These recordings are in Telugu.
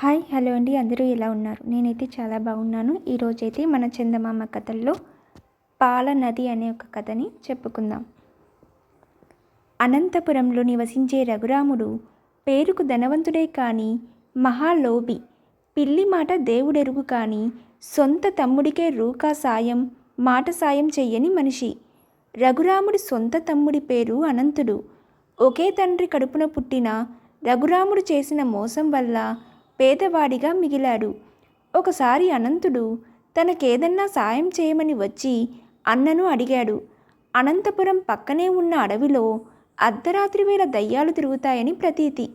హాయ్ హలో అండి. అందరూ ఎలా ఉన్నారు? నేనైతే చాలా బాగున్నాను. ఈరోజైతే మన చందమామ కథల్లో పాల నది అనే ఒక కథని చెప్పుకుందాం. అనంతపురంలో నివసించే రఘురాముడు పేరుకు ధనవంతుడే కానీ మహాలోభి పిల్లి మాట దేవుడెరుగు కానీ సొంత తమ్ముడికే రూకా సాయం మాట సాయం చెయ్యని మనిషి. రఘురాముడి సొంత తమ్ముడి పేరు అనంతుడు. ఒకే తండ్రి కడుపున పుట్టిన రఘురాముడు చేసిన మోసం వల్ల పేదవాడిగా మిగిలాడు. ఒకసారి అనంతుడు తనకేదన్నా సాయం చేయమని వచ్చి అన్నను అడిగాడు. అనంతపురం పక్కనే ఉన్న అడవిలో అర్ధరాత్రి వేళ దయ్యాలు తిరుగుతాయని ప్రతీతి.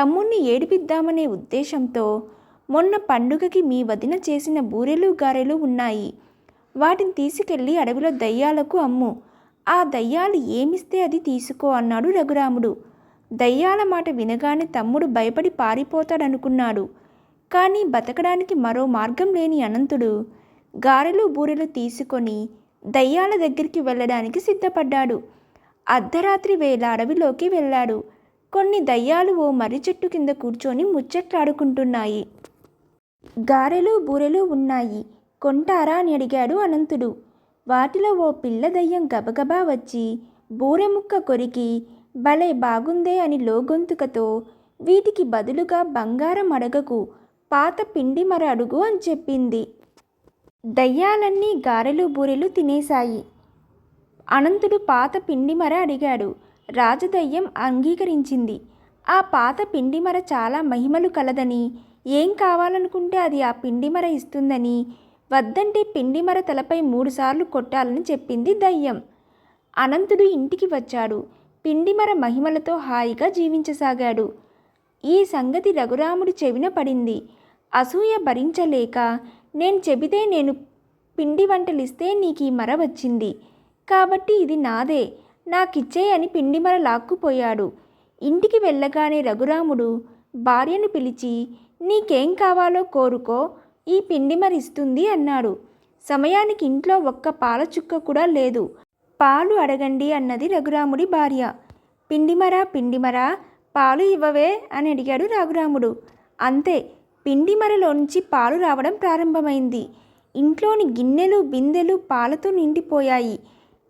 తమ్ముణ్ణి ఏడిపిద్దామనే ఉద్దేశంతో మొన్న పండుగకి మీ వదిన చేసిన బూరెలు గారెలు ఉన్నాయి. వాటిని తీసుకెళ్ళి అడవిలో దయ్యాలకు అమ్ము. ఆ దయ్యాలు ఏమిస్తే అది తీసుకో అన్నాడు రఘురాముడు. దయ్యాల మాట వినగానే తమ్ముడు భయపడి పారిపోతాడనుకున్నాడు. కానీ బతకడానికి మరో మార్గం లేని అనంతుడు గారెలు బూరెలు తీసుకొని దయ్యాల దగ్గరికి వెళ్ళడానికి సిద్ధపడ్డాడు. అర్ధరాత్రి వేళ అడవిలోకి వెళ్ళాడు. కొన్ని దయ్యాలు ఓ మర్రి చెట్టు కింద కూర్చొని ముచ్చట్లాడుకుంటున్నాయి. గారెలు బూరెలు ఉన్నాయి కొంటారా అని అడిగాడు అనంతుడు. వాటిలో ఓ పిల్ల దయ్యం గబగబా వచ్చి బూరె ముక్క కొరికి భలే బాగుందే అని లోగొంతుకతో వీటికి బదులుగా బంగారం అడగకు పాత పిండి మర అడుగు అని చెప్పింది. దయ్యాలన్నీ గారెలు బూరెలు తినేశాయి. అనంతుడు పాత పిండిమర అడిగాడు. రాజదయ్యం అంగీకరించింది. ఆ పాత పిండిమర చాలా మహిమలు కలదని ఏం కావాలనుకుంటే అది ఆ పిండిమర ఇస్తుందని వద్దంటే పిండిమర తలపై మూడుసార్లు కొట్టాలని చెప్పింది దయ్యం. అనంతుడు ఇంటికి వచ్చాడు. పిండిమర మహిమలతో హాయిగా జీవించసాగాడు. ఈ సంగతి రఘురాముడి చెవిన పడింది. అసూయ భరించలేక నేను చెబితే నేను పిండి వంటలిస్తే నీకు ఈ మర వచ్చింది. కాబట్టి ఇది నాదే. నాకిచ్చే అని పిండిమర లాక్కుపోయాడు. ఇంటికి వెళ్ళగానే రఘురాముడు భార్యను పిలిచి నీకేం కావాలో కోరుకో ఈ పిండిమర ఇస్తుంది అన్నాడు. సమయానికి ఇంట్లో ఒక్క పాల చుక్క కూడా లేదు. పాలు అడగండి అన్నది రఘురాముడి భార్య. పిండిమరా పిండిమరా పాలు ఇవ్వవే అని అడిగాడు రఘురాముడు. అంతే పిండిమరలోంచి పాలు రావడం ప్రారంభమైంది. ఇంట్లోని గిన్నెలు బిందెలు పాలతో నిండిపోయాయి.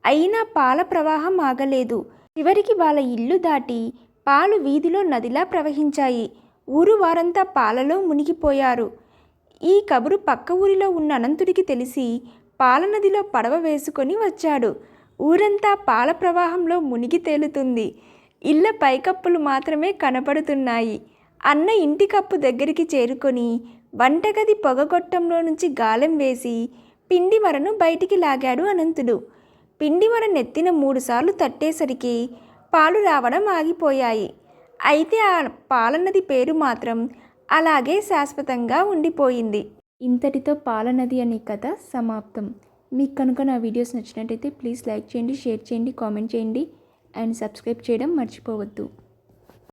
అయినా పాల ప్రవాహం ఆగలేదు. చివరికి వాళ్ళ ఇల్లు దాటి పాలు వీధిలో నదిలా ప్రవహించాయి. ఊరు వారంతా పాలలో మునిగిపోయారు. ఈ కబురు పక్క ఊరిలో ఉన్న అనంతుడికి తెలిసి పాలనదిలో పడవ వేసుకొని వచ్చాడు. ఊరంతా పాల ప్రవాహంలో మునిగి తేలుతుంది. ఇళ్ళ పైకప్పులు మాత్రమే కనపడుతున్నాయి అన్న ఇంటి కప్పు దగ్గరికి చేరుకొని వంటగది పొగగొట్టంలో నుంచి గాలం వేసి పిండిమరను బయటికి లాగాడు అనంతుడు. పిండిమర నెత్తిన మూడుసార్లు తట్టేసరికి పాలు రావడం ఆగిపోయాయి. అయితే ఆ పాలనది పేరు మాత్రం అలాగే శాశ్వతంగా ఉండిపోయింది. ఇంతటితో పాలనది అనే కథ సమాప్తం. మీకు కనుక నా వీడియోస్ నచ్చినట్టయితే ప్లీజ్ లైక్ చేయండి షేర్ చేయండి కామెంట్ చేయండి అండ్ సబ్స్క్రైబ్ చేయడం మర్చిపోవద్దు.